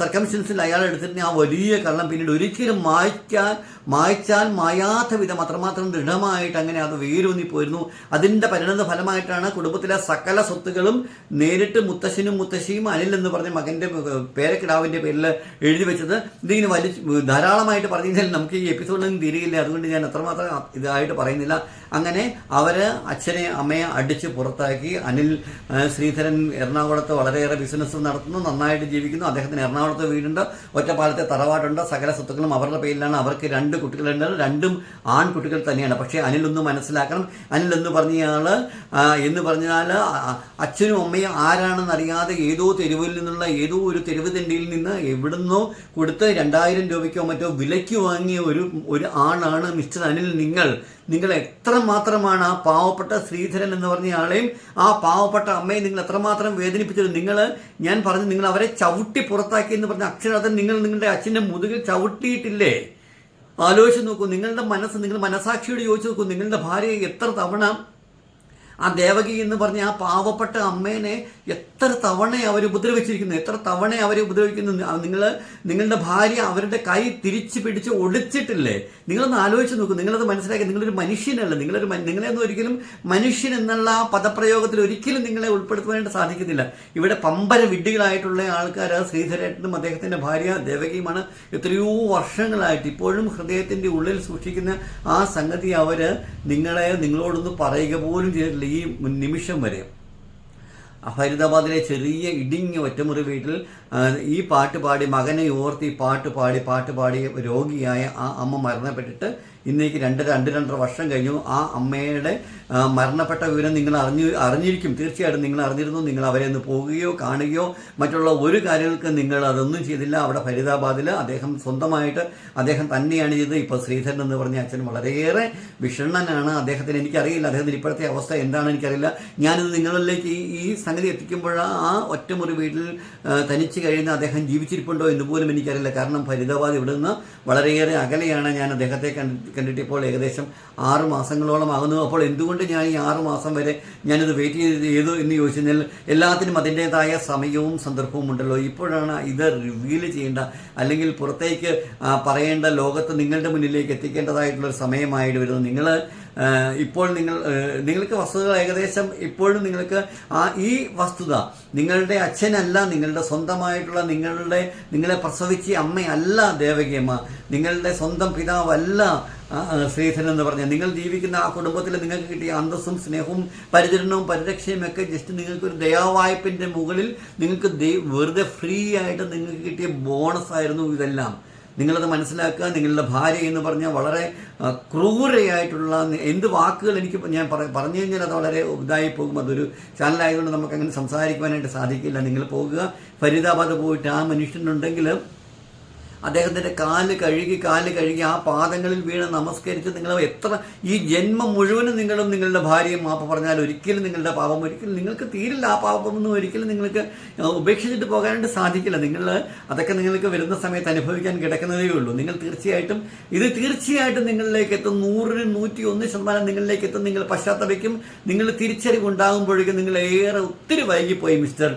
സർക്കംസ്റ്റൻസിൽ അയാൾ എടുത്തിരുന്ന ആ വലിയ കള്ളം പിന്നീട് ഒരിക്കലും മായ്ക്കാൻ മായ്ച്ചാൽ മായാത്ത വിധം അത്രമാത്രം ദൃഢമായിട്ട് അങ്ങനെ അത് വേരൂന്നി പോയിരുന്നു അതിന്റെ പരിണത ഫലമായിട്ടാണ് കുടുംബത്തിലെ സകല സ്വത്തുകളും നേരിട്ട് മുത്തശ്ശനും മുത്തശ്ശിയും അനിൽ എന്ന് പറഞ്ഞ മകന്റെ പേരക്കിടാവിന്റെ പേരിൽ എഴുതി വെച്ചത്. ഇതിങ്ങനെ വലിച്ച് ധാരാളമായിട്ട് പറഞ്ഞു നമുക്ക് ഈ എപ്പിസോഡിലൊന്നും തിരിയില്ല അതുകൊണ്ട് ഞാൻ അത്രമാത്രം ഇതായിട്ട് പറയുന്നില്ല. അങ്ങനെ അവർ അച്ഛനെ അമ്മയെ അടിച്ച് പുറത്താക്കി. അനിൽ ശ്രീധരൻ എറണാകുളത്ത് വളരെയേറെ ബിസിനസ് നടത്തുന്നു. നന്നായിട്ട് ജീവിക്കുന്നു. അദ്ദേഹത്തിന് എറണാകുളത്ത് വീടുണ്ട്. ഒറ്റപ്പാലത്തെ തറവാടുണ്ട്. സകല സ്വത്തുക്കളും അവരുടെ പേരിലാണ്. അവർക്ക് രണ്ട് കുട്ടികളുണ്ട്. രണ്ടും ആൺകുട്ടികൾ തന്നെയാണ്. പക്ഷേ അനിലൊന്ന് മനസ്സിലാക്കണം. അനിൽ എന്ന് പറഞ്ഞയാൾ എന്ന് പറഞ്ഞാൽ അച്ഛനും അമ്മയും ആരാണെന്ന് അറിയാതെ ഏതോ തെരുവിൽ നിന്നുള്ള ഏതോ ഒരു തെരുവ് തെണ്ടിയിൽ നിന്ന് എവിടുന്നോ കൊടുത്ത് രണ്ടായിരം രൂപയ്ക്കോ മറ്റോ വിലയ്ക്ക് വാങ്ങിയ ഒരു ഒരു ആളാണ് മിസ്റ്റർ അനിൽ നിങ്ങൾ. നിങ്ങൾ എത്രമാത്രമാണ് ആ പാവപ്പെട്ട ശ്രീധരൻ എന്ന് പറഞ്ഞ ആളെയും ആ പാവപ്പെട്ട അമ്മയെ നിങ്ങൾ എത്രമാത്രം വേദനിപ്പിച്ചത്? നിങ്ങൾ ഞാൻ പറഞ്ഞു നിങ്ങൾ അവരെ ചവിട്ടി പുറത്താക്കി എന്ന് പറഞ്ഞ അക്ഷരാർത്ഥം നിങ്ങൾ നിങ്ങളുടെ അച്ഛന്റെ മുതുകിൽ ചവിട്ടിയിട്ടില്ലേ? ആലോചിച്ച് നോക്കൂ നിങ്ങളുടെ മനസ്സ് നിങ്ങൾ മനസാക്ഷിയോട് ചോദിച്ചു നോക്കൂ നിങ്ങളുടെ ഭാര്യയെ എത്ര തവണ ആ ദേവകി എന്ന് പറഞ്ഞ ആ പാവപ്പെട്ട അമ്മേനെ എത്ര തവണ അവർ ഉപദ്രവിച്ചിരിക്കുന്നു? എത്ര തവണ അവരെ ഉപദ്രവിക്കുന്നു? നിങ്ങൾ നിങ്ങളുടെ ഭാര്യ അവരുടെ കൈ തിരിച്ചു പിടിച്ച് ഒളിച്ചിട്ടില്ലേ? നിങ്ങളൊന്ന് ആലോചിച്ച് നോക്കൂ. നിങ്ങളത് മനസ്സിലാക്കി. നിങ്ങളൊരു മനുഷ്യനല്ല. നിങ്ങളൊരു നിങ്ങളെയൊന്നും ഒരിക്കലും മനുഷ്യൻ എന്നുള്ള ആ പദപ്രയോഗത്തിൽ ഒരിക്കലും നിങ്ങളെ ഉൾപ്പെടുത്തുവാനായിട്ട് സാധിക്കുന്നില്ല. ഇവിടെ പമ്പര വിഡ്ഢികളായിട്ടുള്ള ആൾക്കാർ ശ്രീധരേട്ടനും അദ്ദേഹത്തിന്റെ ഭാര്യ ദേവകിയുമാണ്. എത്രയോ വർഷങ്ങളായിട്ട് ഇപ്പോഴും ഹൃദയത്തിന്റെ ഉള്ളിൽ സൂക്ഷിക്കുന്ന ആ സംഗതി അവർ നിങ്ങളെ നിങ്ങളോടൊന്ന് പറയുക പോലും ചെയ്തിട്ടില്ല ഈ നിമിഷം വരെ. ഫരീദാബാദിലെ ചെറിയ ഇടിഞ്ഞ ഒറ്റമുറി വീട്ടിൽ ഈ പാട്ട് പാടി മകനെ ഓർത്തി പാട്ട് പാടി പാട്ട് പാടി രോഗിയായ ആ അമ്മ മരണപ്പെട്ടിട്ട് ഇന്നേക്ക് രണ്ട് രണ്ട് രണ്ടര വർഷം കഴിഞ്ഞു. ആ അമ്മയുടെ മരണപ്പെട്ട വിവരം നിങ്ങൾ അറിഞ്ഞു അറിഞ്ഞിരിക്കും. തീർച്ചയായിട്ടും നിങ്ങൾ അറിഞ്ഞിരുന്നു. നിങ്ങൾ അവരെ ഒന്ന് പോകുകയോ കാണുകയോ മറ്റുള്ള ഒരു കാര്യങ്ങൾക്ക് നിങ്ങൾ അതൊന്നും ചെയ്തില്ല. അവിടെ ഫരീദാബാദിൽ അദ്ദേഹം സ്വന്തമായിട്ട് അദ്ദേഹം തന്നെയാണ് ചെയ്തത്. ഇപ്പോൾ ശ്രീധരൻ എന്ന് പറഞ്ഞ അച്ഛൻ വളരെയേറെ വിഷണ്ണനാണ്. അദ്ദേഹത്തിന് എനിക്കറിയില്ല. അദ്ദേഹത്തിന് ഇപ്പോഴത്തെ അവസ്ഥ എന്താണെന്ന് എനിക്കറിയില്ല. ഞാനിത് നിങ്ങളിലേക്ക് ഈ സംഗതി എത്തിക്കുമ്പോൾ ആ ഒറ്റമുറി വീട്ടിൽ തനിച്ച് കഴിയുന്ന അദ്ദേഹം ജീവിച്ചിരിപ്പുണ്ടോ എന്ന് പോലും എനിക്കറിയില്ല. കാരണം ഫരീദാബാദ് ഇവിടെ നിന്ന് വളരെയേറെ അകലെയാണ്. ഞാൻ അദ്ദേഹത്തെ കണ്ടിട്ടിപ്പോൾ ഏകദേശം ആറ് മാസങ്ങളോളം ആകുന്നു അപ്പോൾ എന്തുകൊണ്ട് ഞാൻ ഈ ആറ് മാസം വരെ ഞാനിത് വെയിറ്റ് ചെയ്ത് ചെയ്തു എന്ന് ചോദിച്ചു കഴിഞ്ഞാൽ എല്ലാത്തിനും അതിന്റെതായ സമയവും സന്ദർഭവും ഉണ്ടല്ലോ. ഇപ്പോഴാണ് ഇത് റിവീൽ ചെയ്യേണ്ട അല്ലെങ്കിൽ പുറത്തേക്ക് പറയേണ്ട ലോകത്ത് നിങ്ങളുടെ മുന്നിലേക്ക് എത്തിക്കേണ്ടതായിട്ടുള്ള ഒരു സമയമായിട്ട് വരുന്നത്. നിങ്ങൾ ഇപ്പോൾ നിങ്ങൾ നിങ്ങൾക്ക് വസ്തുതകൾ ഏകദേശം ഇപ്പോഴും നിങ്ങൾക്ക് ആ ഈ വസ്തുത നിങ്ങളുടെ അച്ഛനല്ല നിങ്ങളുടെ സ്വന്തമായിട്ടുള്ള നിങ്ങളുടെ നിങ്ങളെ പ്രസവിച്ച അമ്മയല്ല ദേവകിയമ്മ. നിങ്ങളുടെ സ്വന്തം പിതാവല്ല ശ്രീധരൻ എന്ന് പറഞ്ഞ. നിങ്ങൾ ജീവിക്കുന്ന ആ കുടുംബത്തിൽ നിങ്ങൾക്ക് കിട്ടിയ അന്തസ്സും സ്നേഹവും പരിചരണവും പരിരക്ഷയും ഒക്കെ ജസ്റ്റ് നിങ്ങൾക്കൊരു ഒരു ദയാവായ്പിന്റെ മുകളിൽ നിങ്ങൾക്ക് വെറുതെ ഫ്രീ ആയിട്ട് നിങ്ങൾക്ക് കിട്ടിയ ബോണസ് ആയിരുന്നു ഇതെല്ലാം. നിങ്ങളത് മനസ്സിലാക്കുക നിങ്ങളുടെ ഭാര്യ എന്ന് പറഞ്ഞാൽ വളരെ ക്രൂരയായിട്ടുള്ള എന്ത് വാക്കുകൾ എനിക്ക് ഞാൻ പറ- പറഞ്ഞു കഴിഞ്ഞാൽ അത് വളരെ ഇതായി പോകും. അതൊരു ചാനലായതുകൊണ്ട് നമുക്ക് അങ്ങനെ സംസാരിക്കുവാനായിട്ട് സാധിക്കില്ല. നിങ്ങൾ പോകുക. ഫരീദാബാദ് പോയിട്ട് ആ മനുഷ്യനുണ്ടെങ്കിൽ അദ്ദേഹത്തിന്റെ കാൽ കഴുകി കാൽ കഴുകി ആ പാദങ്ങളിൽ വീണ് നമസ്കരിച്ച് നിങ്ങൾ എത്ര ഈ ജന്മം മുഴുവനും നിങ്ങളും നിങ്ങളുടെ ഭാര്യയും മാപ്പ് പറഞ്ഞാൽ ഒരിക്കലും നിങ്ങളുടെ പാപം ഒരിക്കലും നിങ്ങൾക്ക് തീരില്ല. ആ പാപമൊന്നും ഒരിക്കലും നിങ്ങൾക്ക് ഉപേക്ഷിച്ചിട്ട് പോകാനായിട്ട് സാധിക്കില്ല. നിങ്ങൾ അതൊക്കെ നിങ്ങൾക്ക് വരുന്ന സമയത്ത് അനുഭവിക്കാൻ കിടക്കുന്നതേ ഉള്ളൂ. നിങ്ങൾ തീർച്ചയായിട്ടും ഇത് തീർച്ചയായിട്ടും നിങ്ങളിലേക്ക് എത്തും. നൂറിന് നൂറ്റി ഒന്ന് ശതമാനം നിങ്ങളിലേക്ക് എത്തും. നിങ്ങൾ പശ്ചാത്തപിക്കും നിങ്ങൾ തിരിച്ചറിവ് ഉണ്ടാകുമ്പോഴേക്കും നിങ്ങൾ ഏറെ ഒത്തിരി വൈകിപ്പോയി മിസ്റ്റർ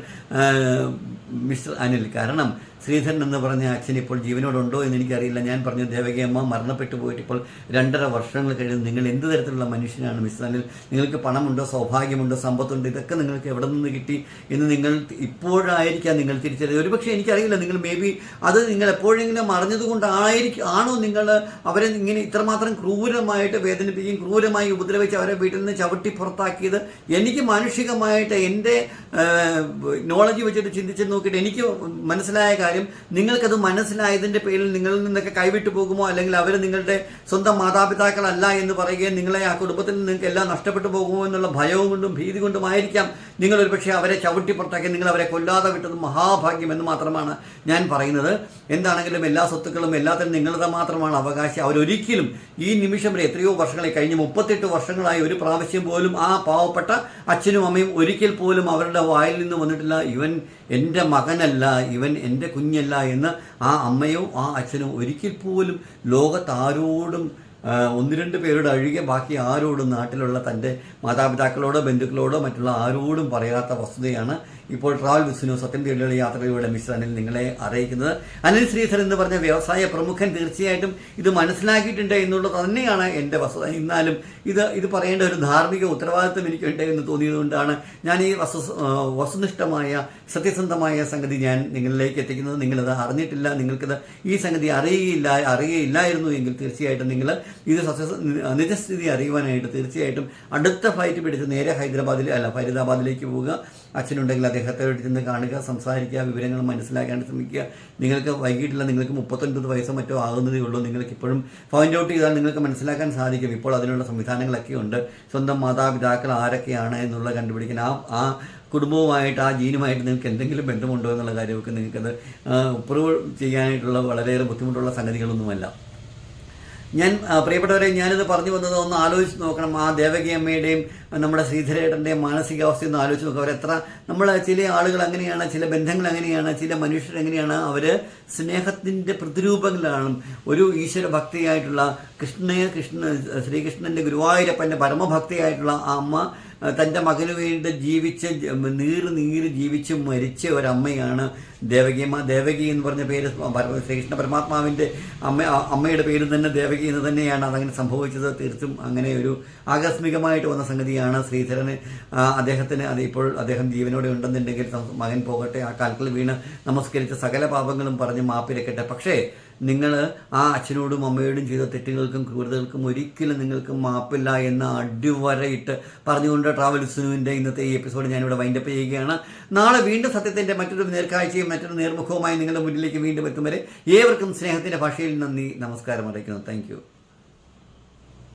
മിസ്റ്റർ അനിൽ. കാരണം ശ്രീധരൻ എന്ന് പറഞ്ഞ അച്ഛൻ ഇപ്പോൾ ജീവനോടുണ്ടോ എന്ന് എനിക്കറിയില്ല ഞാൻ പറഞ്ഞു ദേവകിയമ്മ മരണപ്പെട്ടു പോയിട്ട് ഇപ്പോൾ രണ്ടര വർഷങ്ങൾ കഴിഞ്ഞ് നിങ്ങൾ എന്ത് തരത്തിലുള്ള മനുഷ്യനാണ് മിസ്സാനിൽ അനിൽ? നിങ്ങൾക്ക് പണമുണ്ടോ? സൗഭാഗ്യമുണ്ടോ? സമ്പത്തുണ്ടോ? ഇതൊക്കെ നിങ്ങൾക്ക് എവിടെ നിന്ന് കിട്ടി? എന്ന് നിങ്ങൾ ഇപ്പോഴായിരിക്കാം നിങ്ങൾ തിരിച്ചറിയത് ഒരുപക്ഷെ എനിക്കറിയില്ല നിങ്ങൾ മേ ബി അത് നിങ്ങൾ എപ്പോഴെങ്കിലും അറിഞ്ഞതുകൊണ്ടായിരിക്കും ആണോ നിങ്ങൾ അവരെ ഇങ്ങനെ ഇത്രമാത്രം ക്രൂരമായിട്ട് വേദനിപ്പിക്കുകയും ക്രൂരമായി ഉപദ്രവിച്ച് അവരെ വീട്ടിൽ നിന്ന് ചവിട്ടി പുറത്താക്കിയത്? എനിക്ക് മാനുഷികമായിട്ട് എന്റെ നോളജ് വെച്ചിട്ട് ചിന്തിച്ച് നോക്കിയിട്ട് എനിക്ക് മനസ്സിലായ കാര്യം നിങ്ങൾക്കത് മനസ്സിലായതിന്റെ പേരിൽ നിങ്ങളിൽ നിന്നൊക്കെ കൈവിട്ടു പോകുമോ? അല്ലെങ്കിൽ അവർ നിങ്ങളുടെ സ്വന്തം മാതാപിതാക്കളല്ല എന്ന് പറയുകയും നിങ്ങളെ ആ കുടുംബത്തിൽ നിങ്ങൾക്ക് എല്ലാം നഷ്ടപ്പെട്ടു പോകുമോ എന്നുള്ള ഭയവും കൊണ്ടും ഭീതി കൊണ്ടുമായിരിക്കാം. നിങ്ങളൊരു പക്ഷേ അവരെ ചവിട്ടി പുറത്താക്കി നിങ്ങൾ അവരെ കൊല്ലാതെ വിട്ടത് മഹാഭാഗ്യം എന്ന് മാത്രമാണ് ഞാൻ പറയുന്നത്. എന്താണെങ്കിലും എല്ലാ സ്വത്തുക്കളും എല്ലാത്തിനും നിങ്ങളുടെ മാത്രമാണ് അവകാശം. അവരൊരിക്കലും ഈ നിമിഷം വരെ എത്രയോ വർഷങ്ങളെ കഴിഞ്ഞ് മുപ്പത്തെട്ട് വർഷങ്ങളായി ഒരു പ്രാവശ്യം പോലും ആ പാവപ്പെട്ട അച്ഛനും അമ്മയും ഒരിക്കൽ പോലും അവരുടെ വായിൽ നിന്ന് വന്നിട്ടില്ല. ഇവൻ എന്റെ മകനല്ല ഇവൻ എന്റെ കുഞ്ഞല്ല എന്ന് ആ അമ്മയോ ആ അച്ഛനോ ഒരിക്കൽ പോലും ലോകത്താരോടും ഒന്ന് രണ്ട് പേരോട് ഒഴികെ ബാക്കി ആരോടും നാട്ടിലുള്ള തന്റെ മാതാപിതാക്കളോടോ ബന്ധുക്കളോടോ മറ്റുള്ള ആരോടും പറയാത്ത വസ്തുതയാണ് ഇപ്പോൾ ട്രാവൽ ബിസിനോ സത്യം തേടിയുള്ള യാത്രയുടെ മിശ്രനിൽ നിങ്ങളെ അറിയിക്കുന്നത്. അനിൽ ശ്രീധരൻ എന്ന് പറഞ്ഞ വ്യവസായ പ്രമുഖൻ തീർച്ചയായിട്ടും ഇത് മനസ്സിലാക്കിയിട്ടുണ്ട് എന്നുള്ളത് തന്നെയാണ് എന്റെ വസ്തുത. എന്നാലും ഇത് ഇത് പറയേണ്ട ഒരു ധാർമ്മിക ഉത്തരവാദിത്വം എനിക്കുണ്ട് എന്ന് തോന്നിയതുകൊണ്ടാണ് ഞാൻ ഈ വസ്തു വസ്തുനിഷ്ഠമായ സത്യസന്ധമായ സംഗതി ഞാൻ നിങ്ങളിലേക്ക് എത്തിക്കുന്നത്. നിങ്ങളത് അറിഞ്ഞിട്ടില്ല നിങ്ങൾക്കത് ഈ സംഗതി അറിയുകയില്ല അറിയുകയില്ലായിരുന്നു എങ്കിൽ തീർച്ചയായിട്ടും നിങ്ങൾ ഇത് സത്യ നിജസ്ഥിതി അറിയുവാനായിട്ട് തീർച്ചയായിട്ടും അടുത്ത ഫ്ലൈറ്റ് പിടിച്ച് നേരെ ഹൈദരാബാദിൽ അല്ല ഫരീദാബാദിലേക്ക് പോവുക. അച്ഛനുണ്ടെങ്കിൽ അദ്ദേഹത്തെ ചെന്ന് കാണുക സംസാരിക്കുക വിവരങ്ങൾ മനസ്സിലാക്കാൻ ശ്രമിക്കുക. നിങ്ങൾക്ക് വൈകിട്ടില്ല നിങ്ങൾക്ക് മുപ്പത്തൊൻപത് വയസ്സോ മറ്റോ ആകുന്നതേ ഉള്ളൂ. നിങ്ങൾക്ക് ഇപ്പോഴും ഫൈൻഡ് ഔട്ട് ചെയ്താൽ നിങ്ങൾക്ക് മനസ്സിലാക്കാൻ സാധിക്കും. ഇപ്പോൾ അതിനുള്ള സംവിധാനങ്ങളൊക്കെ ഉണ്ട്. സ്വന്തം മാതാപിതാക്കൾ ആരൊക്കെയാണ് എന്നുള്ളത് കണ്ടുപിടിക്കാൻ ആ ആ കുടുംബവുമായിട്ട് ആ ജീനുമായിട്ട് നിങ്ങൾക്ക് എന്തെങ്കിലും ബന്ധമുണ്ടോ എന്നുള്ള കാര്യമൊക്കെ നിങ്ങൾക്കത് പ്രൂവ് ചെയ്യാനായിട്ടുള്ള വളരെയേറെ ബുദ്ധിമുട്ടുള്ള സംഗതികളൊന്നുമല്ല. ഞാൻ പ്രിയപ്പെട്ടവരെ ഞാനിത് പറഞ്ഞു വന്നത് ഒന്ന് ആലോചിച്ച് നോക്കണം. ആ ദേവകി അമ്മയുടെയും നമ്മുടെ ശ്രീധരേട്ടന്റെയും മാനസികാവസ്ഥ ഒന്ന് ആലോചിച്ച് നോക്കുക അവരെത്ര നമ്മൾ ചില ആളുകൾ അങ്ങനെയാണ് ചില ബന്ധങ്ങൾ അങ്ങനെയാണ് ചില മനുഷ്യർ എങ്ങനെയാണ് അവർ സ്നേഹത്തിന്റെ പ്രതിരൂപങ്ങളാണ്. ഒരു ഈശ്വര ഭക്തിയായിട്ടുള്ള കൃഷ്ണയെ കൃഷ്ണ ശ്രീകൃഷ്ണന്റെ ഗുരുവായൂരപ്പന്റെ പരമഭക്തിയായിട്ടുള്ള ആ അമ്മ തന്റെ മകന് വേണ്ടി ജീവിച്ച് നീറ് നീറ് ജീവിച്ച് മരിച്ച ഒരമ്മയാണ് ദേവകിയമ്മ ദേവകി എന്ന് പറഞ്ഞ പേര് ശ്രീകൃഷ്ണ പരമാത്മാവിന്റെ അമ്മ അമ്മയുടെ പേര് തന്നെ ദേവകി എന്ന് തന്നെയാണ് അതങ്ങനെ സംഭവിച്ചത്. തീർത്തും അങ്ങനെ ഒരു ആകസ്മികമായിട്ട് വന്ന സംഗതിയാണ് ശ്രീധരന്. അദ്ദേഹത്തിന് അത് ഇപ്പോൾ അദ്ദേഹം ജീവനോടെ ഉണ്ടെന്നുണ്ടെങ്കിൽ മകൻ പോകട്ടെ ആ കാൽക്കൽ വീണ് നമസ്കരിച്ച സകല പാപങ്ങളും പറഞ്ഞ് മാപ്പിരക്കട്ടെ പക്ഷേ നിങ്ങൾ ആ അച്ഛനോടും അമ്മയോടും ചെയ്ത തെറ്റുകൾക്കും ക്രൂരതകൾക്കും ഒരിക്കലും നിങ്ങൾക്ക് മാപ്പില്ല എന്ന അടിവരയിട്ട് പറഞ്ഞുകൊണ്ട് ട്രാവൽസിനുവിന്റെ ഇന്നത്തെ ഈ എപ്പിസോഡ് ഞാനിവിടെ വൈൻഡപ്പ് ചെയ്യുകയാണ്. നാളെ വീണ്ടും സത്യത്തിന്റെ മറ്റൊരു നേർക്കാഴ്ചയും മറ്റൊരു നേർമുഖവുമായി നിങ്ങളുടെ മുന്നിലേക്ക് വീണ്ടും എത്തും വരെ ഏവർക്കും സ്നേഹത്തിന്റെ ഭാഷയിൽ നന്ദി നമസ്കാരം അറിയിക്കുന്നു. താങ്ക്